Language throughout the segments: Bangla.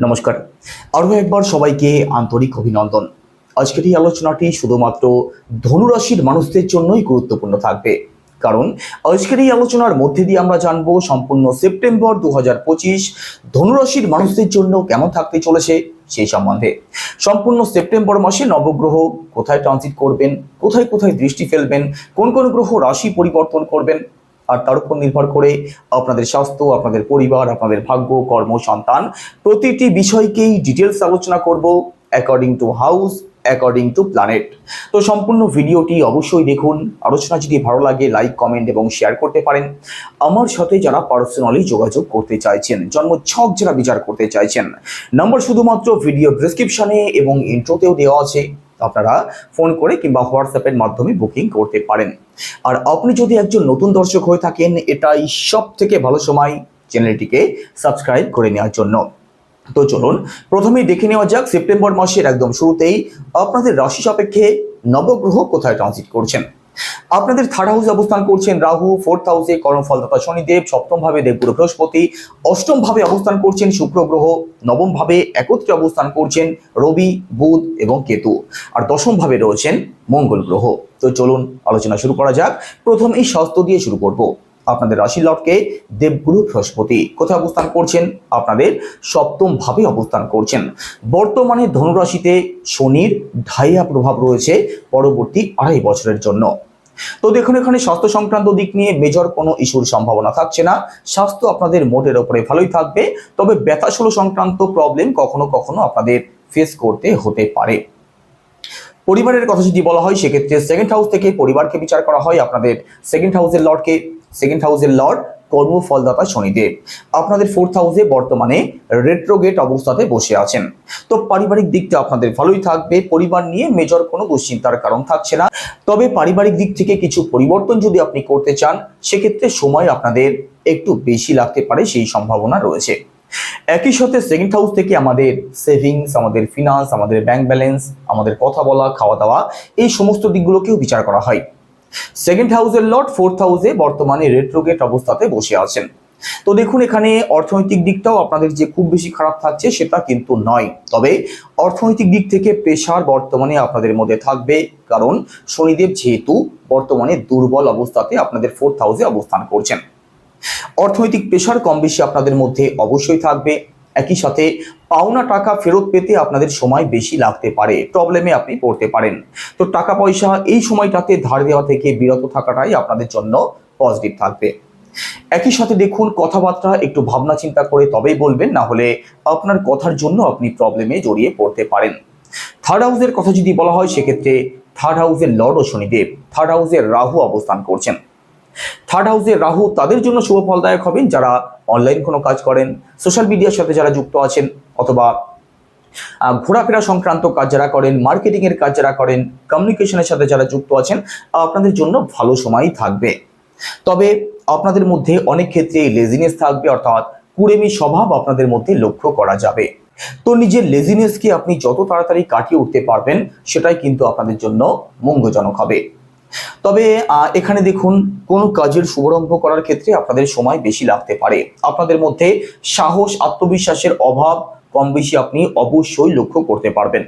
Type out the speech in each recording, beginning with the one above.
নমস্কার। আরও একবার সবাইকে আন্তরিক অভিনন্দন। আজকের এই আলোচনাটি শুধুমাত্র ধনুরাশির মানুষদের জন্যই গুরুত্বপূর্ণ থাকবে। কারণ আজকের এই আলোচনার মধ্যে দিয়ে আমরা জানব সম্পূর্ণ সেপ্টেম্বর দু হাজার পঁচিশ ধনুরাশির মানুষদের জন্য কেমন থাকতে চলেছে সেই সম্বন্ধে। সম্পূর্ণ সেপ্টেম্বর মাসে নবগ্রহ কোথায় ট্রানজিট করবেন, কোথায় কোথায় দৃষ্টি ফেলবেন, কোন কোন গ্রহ রাশি পরিবর্তন করবেন আর তার উপর নির্ভর করে আপনাদের স্বাস্থ্য, আপনাদের পরিবার, আপনাদের ভাগ্য, কর্ম, সন্তান প্রতিটি বিষয়কেই ডিটেলস আলোচনা করব according to house according to planet তো সম্পূর্ণ ভিডিওটি অবশ্যই দেখুন। আলোচনা যদি ভালো লাগে লাইক কমেন্ট এবং শেয়ার করতে পারেন। আমার সাথে যারা পার্সোনালি যোগাযোগ করতে চাইছেন, জন্ম ছক যারা বিচার করতে চাইছেন নাম্বার শুধুমাত্র ভিডিও ডিসক্রিপশনে এবং ইন্ট্রোতেও দেওয়া আছে। আপনারা ফোন করে কিংবা হোয়াটসঅ্যাপের মাধ্যমে বুকিং করতে পারেন। আর আপনি যদি একজন নতুন দর্শক হয়ে থাকেন, এটাই সব থেকে ভালো সময় চ্যানেলটিকে সাবস্ক্রাইব করে নেওয়ার জন্য। তো চলুন, প্রথমেই দেখে নেওয়া যাক, সেপ্টেম্বর মাসের একদম শুরুতেই আপনাদের রাশি সাপেক্ষে নবগ্রহ কোথায় ট্রানজিট করছেন? আপনাদের থার্ড হাউসে অবস্থান করছেন রাহু ফোর্থ হাউসে কর্মফলদাতা শনিদেব সপ্তম ভাবে দেবগুরু বৃহস্পতি অষ্টম ভাবে অবস্থান করছেন শুক্র গ্রহ নবম ভাবে একত্রে অবস্থান করছেন রবি, বুধ এবং কেতু। আর দশম ভাবে রয়েছেন মঙ্গল গ্রহ। তো চলুন আলোচনা শুরু করা যাক। প্রথমেই স্বাস্থ্য দিয়ে শুরু করব। আপনাদের রাশি লটকে দেবগুরু বৃহস্পতি। কোথায় অবস্থান করছেন? আপনাদের সপ্তম ভাবে অবস্থান করছেন। বর্তমানে ধনুরাশিতে শনির ঢাইয়া প্রভাব রয়েছে পরবর্তী আড়াই বছরের জন্য। তো দেখুন, এখানে স্বাস্থ্য সংক্রান্ত দিক নিয়ে মেজর কোনো ইস্যুর সম্ভাবনা থাকছে না। স্বাস্থ্য আপনাদের মোটের ওপরে ভালোই থাকবে, তবে ব্যথাসুলো সংক্রান্ত প্রবলেম কখনো কখনো আপনাদের ফেস করতে হতে পারে। পরিবারের কথা যদি বলা হয়, সেক্ষেত্রে সেকেন্ড হাউস থেকে পরিবারকে বিচার করা হয়। আপনাদের সেকেন্ড হাউসের লর্ডকে সেকেন্ড হাউসের লর্ড কর্মফলদাতা শনিদেব। আপনাদের ফোর্থ হাউসে বর্তমানে রেট্রোগেট অবস্থাতে বসে আছেন। তো পারিবারিক দিকটা আপনাদের ভালোই থাকবে। পরিবার নিয়ে মেজর কোনো দুশ্চিন্তার কারণ থাকছে না। তবে পারিবারিক দিক থেকে কিছু পরিবর্তন যদি আপনি করতে চান, সেক্ষেত্রে সময় আপনাদের একটু বেশি লাগতে পারে সেই সম্ভাবনা রয়েছে। একই সাথে সেকেন্ড হাউস থেকে আমাদের সেভিংস আমাদের ফিনান্স আমাদের ব্যাংক ব্যালেন্স আমাদের কথা বলা, খাওয়া দাওয়া, এই সমস্ত দিকগুলোকেও বিচার করা হয়। সেকেন্ড হাউসের লট ফোর্থ হাউসে বর্তমানে রেট্রোগেট অবস্থাতে বসে আছেন। তো দেখুন, এখানে অর্থনৈতিক দিকটাও আপনাদের যে খুব বেশি খারাপ থাকছে সেটা কিন্তু নয়। তবে অর্থনৈতিক দিক থেকে প্রেশার বর্তমানে আপনাদের মধ্যে থাকবে, কারণ শনিদেব যেহেতু বর্তমানে দুর্বল অবস্থাতে আপনাদের ফোর্থ হাউসে অবস্থান করছেন। অর্থনৈতিক প্রেশার কম বেশি আপনাদের মধ্যে অবশ্যই থাকবে। একই সাথে পাওনা টাকা ফেরত পেতে আপনাদের সময় বেশি লাগতে পারে প্রবলেমে আপনি পড়তে পারেন। তো টাকা পয়সা এই সময়টাতে ধার দেওয়া থেকে বিরত থাকাটাই আপনাদের জন্য পজিটিভ থাকবে। একই সাথে দেখুন, কথাবার্তা একটু ভাবনা চিন্তা করে তবেই বলবেন, না হলে আপনার কথার জন্য আপনি প্রবলেমে জড়িয়ে পড়তে পারেন। থার্ড হাউসের কথা যদি বলা হয়, সেক্ষেত্রে থার্ড হাউসের লর্ড ও শনিদেব থার্ড হাউসের রাহু অবস্থান করছেন। থার্ড হাউসে রাহু তাদের জন্য শুভ ফলদায়ক হবেন, যারা অনলাইন কোনো কাজ করেন সোশ্যাল মিডিয়ার সাথে যারা যুক্ত আছেন। অথবা ঘোরাফেরা সংক্রান্ত কাজ যারা করেন মার্কেটিং এর কাজ যারা করেন কমিউনিকেশনের সাথে যারা যুক্ত আছেন আপনাদের জন্য ভালো সময়ই থাকবে। তবে আপনাদের মধ্যে অনেক ক্ষেত্রে লেজিনেস থাকবে, অর্থাৎ কুড়েমি স্বভাব আপনাদের মধ্যে লক্ষ্য করা যাবে। তো নিজের লেজিনেসকে আপনি যত তাড়াতাড়ি কাটিয়ে উঠতে পারবেন, সেটাই কিন্তু আপনাদের জন্য মঙ্গলজনক হবে। তবে এখানে দেখুন, কোন কাজের শুভারম্ভ করার ক্ষেত্রে আপনাদের সময় বেশি লাগতে পারে। আপনাদের মধ্যে সাহস, আত্মবিশ্বাসের অভাব কম বেশি আপনি অবশ্যই লক্ষ্য করতে পারবেন।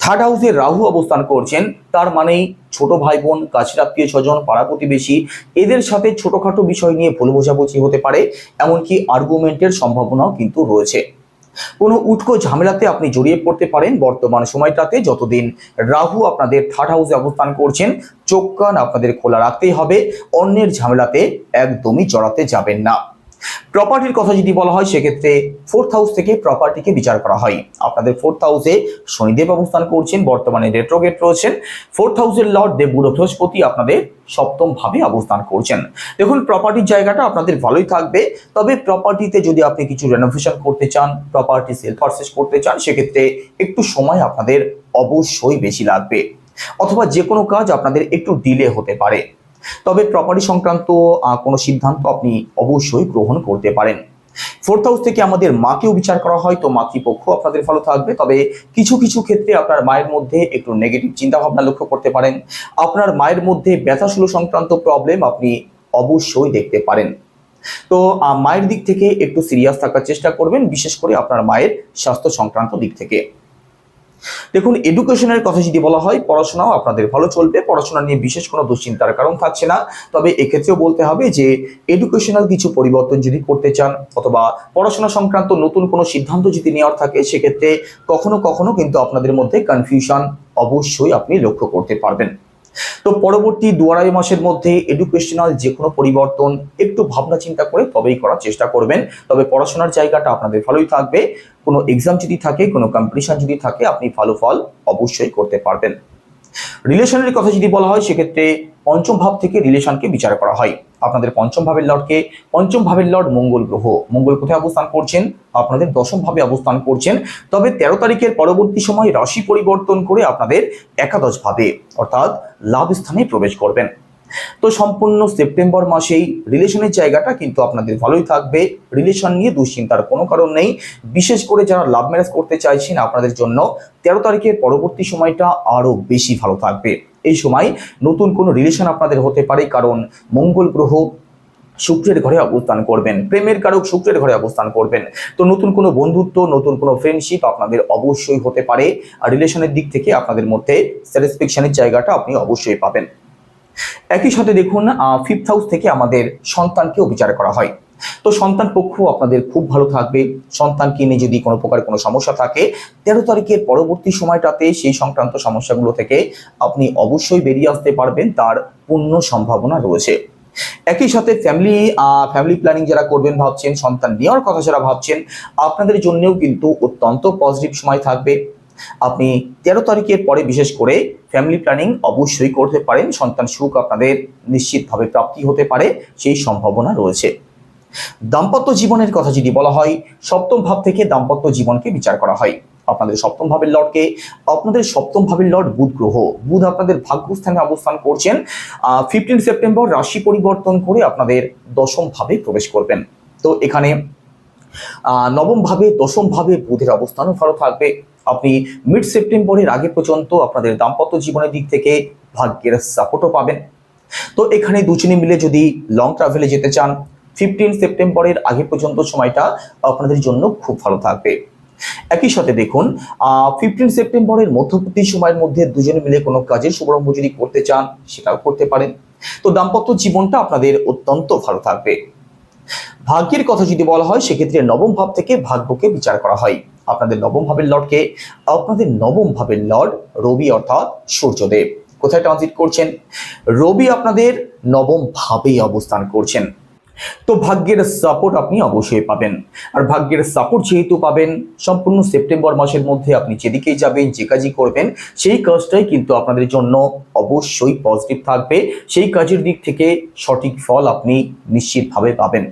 থার্ড হাউসে রাহু অবস্থান করছেন, তার মানেই ছোট ভাই বোন কাছের আত্মীয় স্বজন, পাড়া প্রতিবেশী, এদের সাথে ছোটখাটো বিষয় নিয়ে ভুল বোঝাবুঝি হতে পারে, এমনকি আর্গুমেন্টের সম্ভাবনাও কিন্তু রয়েছে। কোনো উটকো ঝামেলাতে আপনি জড়িয়ে পড়তে পারেন বর্তমান সময়টাতে, যতদিন রাহু আপনাদের থার্ড হাউসে অবস্থান করছেন চোখ কান আপনাদের খোলা রাখতেই হবে, অন্যের ঝামেলাতে একদমই জড়াতে যাবেন না। প্রপার্টির কথা যদি বলা হয়, সেক্ষেত্রে ফোর্থ হাউস থেকে প্রপার্টিকে বিচার করা হয়। আপনাদের ফোর্থ হাউসে শনিদেব অবস্থান করছেন, বর্তমানে রেট্রোগেট রয়েছেন। ফোর্থ হাউসের লর্ড দেবগুরু বৃহস্পতি আপনাদের সপ্তম ভাবে অবস্থান করছেন। দেখুন প্রপার্টির জায়গাটা আপনাদের ভালোই থাকবে। তবে প্রপার্টিতে যদি আপনি কিছু রেনোভেশন করতে চান প্রপার্টি সেল পারচেস করতে চান, সেক্ষেত্রে একটু সময় আপনাদের অবশ্যই বেশি লাগবে। অথবা যে কোনো কাজ আপনাদের একটু ডিলে হতে পারে। তবে প্রপার্টি সংক্রান্ত কোনো সিদ্ধান্ত আপনি অবশ্যই গ্রহণ করতে পারেন। ফোর্থ হাউস থেকে আমাদের মাকেও বিচার করা হয়, তো মাতৃপক্ষ আপনাদের ভালো থাকবে। তবে কিছু কিছু ক্ষেত্রে আপনার মায়ের মধ্যে একটু নেগেটিভ চিন্তা ভাবনা লক্ষ্য করতে পারেন। আপনার মায়ের মধ্যে ব্যথাশূল সংক্রান্ত প্রবলেম আপনি অবশ্যই দেখতে পারেন। তো মায়ের দিক থেকে একটু সিরিয়াস থাকার চেষ্টা করবেন, বিশেষ করে আপনার মায়ের স্বাস্থ্য সংক্রান্ত দিক থেকে। দেখুন এডুকেশনের কথা যদি বলা হয়, পড়াশোনাও আপনাদের ভালো চলবে। পড়াশোনা নিয়ে বিশেষ কোনো দুশ্চিন্তার কারণ থাকছে না। তবে এক্ষেত্রেও বলতে হবে যে এডুকেশনাল কিছু পরিবর্তন যদি করতে চান, অথবা পড়াশোনা সংক্রান্ত নতুন কোনো সিদ্ধান্ত যদি নেওয়ার থাকে, সেক্ষেত্রে কখনো কখনো কিন্তু আপনাদের মধ্যে কনফিউশন অবশ্যই আপনি লক্ষ্য করতে পারবেন। তো পরবর্তী দু আড়াই মাসের মধ্যে এডুকেশনাল যে কোনো পরিবর্তন একটু ভাবনা চিন্তা করে তবেই করার চেষ্টা করবেন। তবে পড়াশোনার জায়গাটা আপনাদের ভালোই থাকবে। কোনো এক্সাম যদি থাকে, কোনো কম্পিটিশন যদি থাকে, আপনি ভালো ফল অবশ্যই করতে পারবেন। রিলেশনের কথা যদি বলা হয়, সেক্ষেত্রে পঞ্চম ভাব থেকে রিলেশনকে বিচার করা হয়। আপনাদের পঞ্চম ভাবের লর্ডকে পঞ্চম ভাবের লর্ড মঙ্গল গ্রহ। মঙ্গল কোথায় অবস্থান করছেন? আপনাদের দশম ভাবে অবস্থান করছেন। তবে তেরো তারিখের পরবর্তী সময় রাশি পরিবর্তন করে আপনাদের একাদশ ভাবে, অর্থাৎ লাভ স্থানে প্রবেশ করবেন। তো সম্পূর্ণ সেপ্টেম্বর মাসেই রিলেশনের জায়গাটা কিন্তু আপনাদের ভালোই থাকবে। রিলেশন নিয়ে দুশ্চিন্তার কোনো কারণ নেই। বিশেষ করে যারা লাভ ম্যারেজ করতে চাইছেন, আপনাদের জন্য তেরো তারিখের পরবর্তী সময়টা আরও বেশি ভালো থাকবে। এই সময় নতুন কোনো রিলেশন আপনাদের হতে পারে, কারণ মঙ্গল গ্রহ শুক্রের ঘরে অবস্থান করবেন, প্রেমের কারক শুক্রের ঘরে অবস্থান করবেন। তো নতুন কোনো বন্ধুত্ব, নতুন কোনো ফ্রেন্ডশিপ আপনাদের অবশ্যই হতে পারে। আর রিলেশনের দিক থেকে আপনাদের মধ্যে স্যাটিসফ্যাকশনের জায়গাটা আপনি অবশ্যই পাবেন। একই সাথে দেখুন ফিফথ হাউস থেকে আমাদের সন্তানকেও বিচার করা হয়। তো সন্তান পক্ষ আপনাদের খুব ভালো থাকবে। সন্তানকে নিয়ে যদি কোনো প্রকার কোনো সমস্যা থাকে, তেরো তারিখের পরবর্তী সময়টাতে সেই সংক্রান্ত সমস্যাগুলো থেকে আপনি অবশ্যই বেরিয়ে আসতে পারবেন, তার পূর্ণ সম্ভাবনা রয়েছে। একই সাথে ফ্যামিলি ফ্যামিলি প্ল্যানিং যারা করবেন ভাবছেন, সন্তান নেওয়ার কথা যারা ভাবছেন, আপনাদের জন্যও কিন্তু অত্যন্ত পজিটিভ সময় থাকবে। আপনি তেরো তারিখের পরে বিশেষ করে ফ্যামিলি প্ল্যানিং অবশ্যই করতে পারেন, সন্তান সুখ আপনাদের নিশ্চিতভাবে প্রাপ্তি হতে পারে, সেই সম্ভাবনা রয়েছে। দাম্পত্য জীবনের কথা যদি বলা হয়, সপ্তম ভাব থেকে দাম্পত্য জীবনকে বিচার করা হয়। আপনাদের সপ্তম ভাবের লর্ডকে আপনাদের সপ্তম ভাবের লর্ড বুধ গ্রহ। বুধ আপনাদের ভাগ্যস্থানে অবস্থান করছেন। ফিফটিন সেপ্টেম্বর রাশি পরিবর্তন করে আপনাদের দশম ভাবে প্রবেশ করবেন। তো এখানে নবম ভাবে, দশম ভাবে বুধের অবস্থানও ভালো থাকবে। আপনি মিড সেপ্টেম্বরের আগে পর্যন্ত আপনাদের দাম্পত্য জীবনের দিক থেকে ভাগ্যের সাপোর্টও পাবেন। তো এখানে দুজনে মিলে যদি লং ট্রাভেলে যেতে চান ফিফটিন সেপ্টেম্বরের আগে পর্যন্ত সময়টা আপনাদের জন্য খুব ভালো থাকবে। একই সাথে দেখুন ফিফটিন সেপ্টেম্বরের মধ্যবর্তী সময়ের মধ্যে দুজনে মিলে কোনো কাজের শুভারম্ভ যদি করতে চান, সেটাও করতে পারেন। তো দাম্পত্য জীবনটা আপনাদের অত্যন্ত ভালো থাকবে। ভাগ্যের কথা যদি বলা হয়, সেক্ষেত্রে নবম ভাব থেকে ভাগ্যকে বিচার করা হয়। আপনাদের নবম ভাবের লর্ডকে আপনাদের নবম ভাবের লর্ড রবি অর্থাৎ সূর্যদেব। কোথায় ট্রানজিট করছেন? রবি আপনাদের নবম ভাবেই অবস্থান করছেন। তো ভাগ্যের সাপোর্ট আপনি অবশ্যই পাবেন। আর ভাগ্যের সাপোর্ট যেহেতু পাবেন, সম্পূর্ণ সেপ্টেম্বর মাসের মধ্যে আপনি যেদিকেই যাবেন, যে কাজই করবেন, সেই কাজটাই কিন্তু আপনাদের জন্য অবশ্যই পজিটিভ থাকবে। সেই কাজের দিক থেকে সঠিক ফল আপনি নিশ্চিতভাবে পাবেন।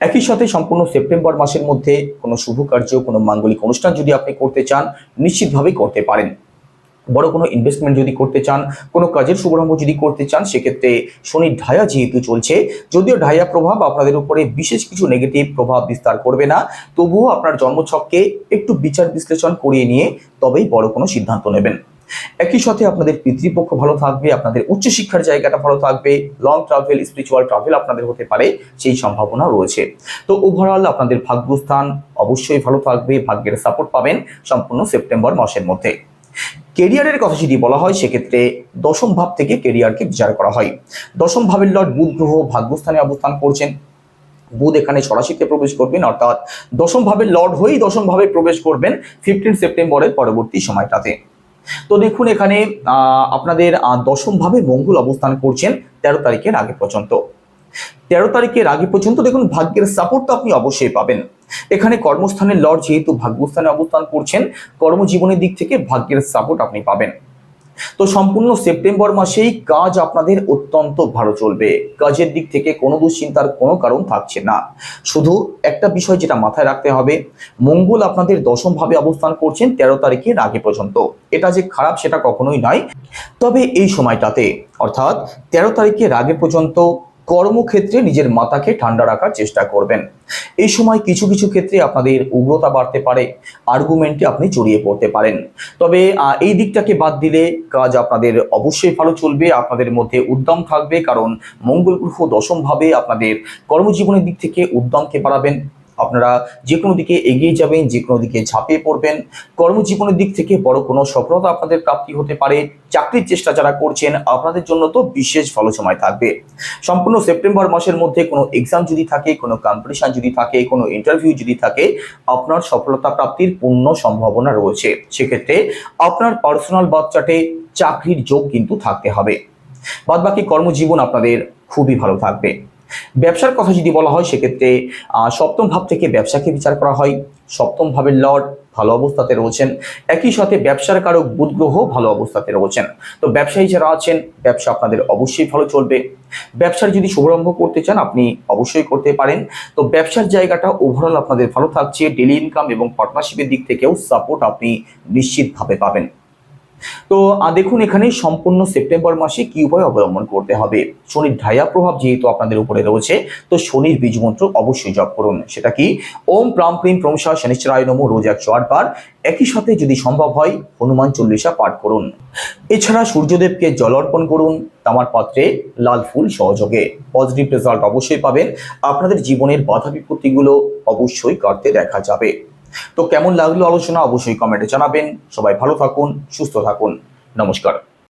একই সাথে সম্পূর্ণ সেপ্টেম্বর মাসের মধ্যে কোনো শুভ কার্য, কোনো মাঙ্গলিক অনুষ্ঠান যদি আপনি করতে চান, নিশ্চিতভাবেই করতে পারেন। বড় কোনো ইনভেস্টমেন্ট যদি করতে চান, কোনো কাজের শুভারম্ভ যদি করতে চান, সেক্ষেত্রে শনির ঢায়া যেহেতু চলছে, যদিও ঢায়া প্রভাব আপনাদের উপরে বিশেষ কিছু নেগেটিভ প্রভাব বিস্তার করবে না, তবুও আপনার জন্মছককে একটু বিচার বিশ্লেষণ করিয়ে নিয়ে তবেই বড় কোনো সিদ্ধান্ত নেবেন। একই সাথে আপনাদের পিতৃপক্ষ ভালো থাকবে, আপনাদের উচ্চশিক্ষার জায়গাটা ভালো থাকবে লং ট্রাভেল স্পিরিচুয়াল ট্রাভেল আপনাদের হতে পারে, সেই সম্ভাবনা রয়েছে। তো ওভারঅল আপনাদের ভাগ্যস্থান অবশ্যই ভালো থাকবে, ভাগ্যের সাপোর্ট পাবেন সম্পূর্ণ সেপ্টেম্বর মাসের মধ্যে। কেরিয়ারের কথা যদি বলা হয়, সেক্ষেত্রে দশম ভাব থেকে কেরিয়ারকে বিচার করা হয়। দশম ভাবের লর্ড বুধ গ্রহ ভাগ্যস্থানে অবস্থান করছেন। বুধ এখানে সরাসিতে প্রবেশ করবেন, অর্থাৎ দশম ভাবের লর্ড হয়েই দশম ভাবে প্রবেশ করবেন ফিফটিন সেপ্টেম্বরের পরবর্তী সময়টাতে। তো দেখুন এখানে আপনাদের দশম ভাবে মঙ্গল অবস্থান করছেন তেরো তারিখের আগে পর্যন্ত। তেরো তারিখের আগে পর্যন্ত দেখুন ভাগ্যের সাপোর্ট তো আপনি অবশ্যই পাবেন। এখানে কর্মস্থানের লর্ড যেহেতু ভাগ্যস্থানে অবস্থান করছেন, কর্মজীবনের দিক থেকে ভাগ্যের সাপোর্ট আপনি পাবেন। তো সম্পূর্ণ সেপ্টেম্বর মাসেই কাজ আপনাদের অত্যন্ত ভালো চলবে। কাজের দিক থেকে কোনো দুশ্চিন্তার কোনো কারণ থাকছে না। শুধু একটা বিষয় যেটা মাথায় রাখতে হবে, মঙ্গল আপনাদের দশম ভাবে অবস্থান করছেন তেরো তারিখের আগে পর্যন্ত। এটা যে খারাপ সেটা কখনোই নয়। তবে এই সময়টাতে, অর্থাৎ তেরো তারিখের আগে পর্যন্ত কর্মক্ষেত্রে নিজের মাথাকে ঠান্ডা রাখার চেষ্টা করবেন। এই সময় কিছু কিছু ক্ষেত্রে আপনাদের উগ্রতা বাড়তে পারে আর্গুমেন্টে আপনি জড়িয়ে পড়তে পারেন। তবে এই দিকটাকে বাদ দিলে কাজ আপনাদের অবশ্যই ভালো চলবে, আপনাদের মধ্যে উদ্যম থাকবে, কারণ মঙ্গল গ্রহ দশমভাবে আপনাদের কর্মজীবনের দিক থেকে উদ্যমকে বাড়াবেন। আপনারা যে কোনো দিকে এগিয়ে যাবেন যে কোনো দিকে ঝাঁপিয়ে পড়বেন। কর্মজীবনের দিক থেকে বড় কোনো সফলতা আপনাদের প্রাপ্তি হতে পারে। চাকরির চেষ্টা যারা করছেন, আপনাদের জন্য তো বিশেষ ভালো সময় থাকবে। সম্পূর্ণ সেপ্টেম্বর মাসের মধ্যে কোনো এক্সাম যদি থাকে, কোনো কম্পিটিশন যদি থাকে, কোনো ইন্টারভিউ যদি থাকে, আপনার সফলতা প্রাপ্তির পূর্ণ সম্ভাবনা রয়েছে। সেক্ষেত্রে আপনার পার্সোনাল বাচ্চাটে চাকরির যোগ কিন্তু থাকতে হবে। বাদবাকি কর্মজীবন আপনাদের খুবই ভালো থাকবে। ব্যবসার কথা যদি বলা হয়, সেক্ষেত্রে সপ্তম ভাব থেকে ব্যবসাকে বিচার করা হয়। সপ্তম ভাবের লর্ড ভালো অবস্থাতে রয়েছেন। একই সাথে ব্যবসার কারক বুধ গ্রহ ভালো অবস্থাতে রয়েছেন। তো ব্যবসায়ী যারা আছেন, ব্যবসা আপনাদের অবশ্যই ভালো চলবে। ব্যবসার যদি শুভারম্ভ করতে চান, আপনি অবশ্যই করতে পারেন। তো ব্যবসার জায়গাটা ওভারঅল আপনাদের ভালো থাকছে। ডেলি ইনকাম এবং পার্টনারশিপের দিক থেকেও সাপোর্ট আপনি নিশ্চিতভাবে পাবেন। তো দেখুন, এখানে সম্পূর্ণ সেপ্টেম্বর মাসে কি উপায় অবলম্বন করতে হবে? শনির ঢাইয়া প্রভাব যেহেতু আপনাদের উপরে রয়েছে, তো শনির বীজ মন্ত্র অবশ্যই জপ করুন। সেটা কি? ওম প্রাম প্রিম প্রমশা শনিশ্চরায় নম, রোজ একশো আটবার একই সাথে যদি সম্ভব হয়, হনুমান চল্লিশা পাঠ করুন। এছাড়া সূর্যদেবকে জল অর্পণ করুন, তামার পাত্রে লাল ফুল সহযোগে। পজিটিভ রেজাল্ট অবশ্যই পাবেন। আপনাদের জীবনের বাধা বিপত্তিগুলো অবশ্যই কাটতে দেখা যাবে। তো কেমন লাগল আলোচনা? অবশ্যই কমেন্টে জানাবেন। সবাই ভালো থাকুন সুস্থ থাকুন। নমস্কার।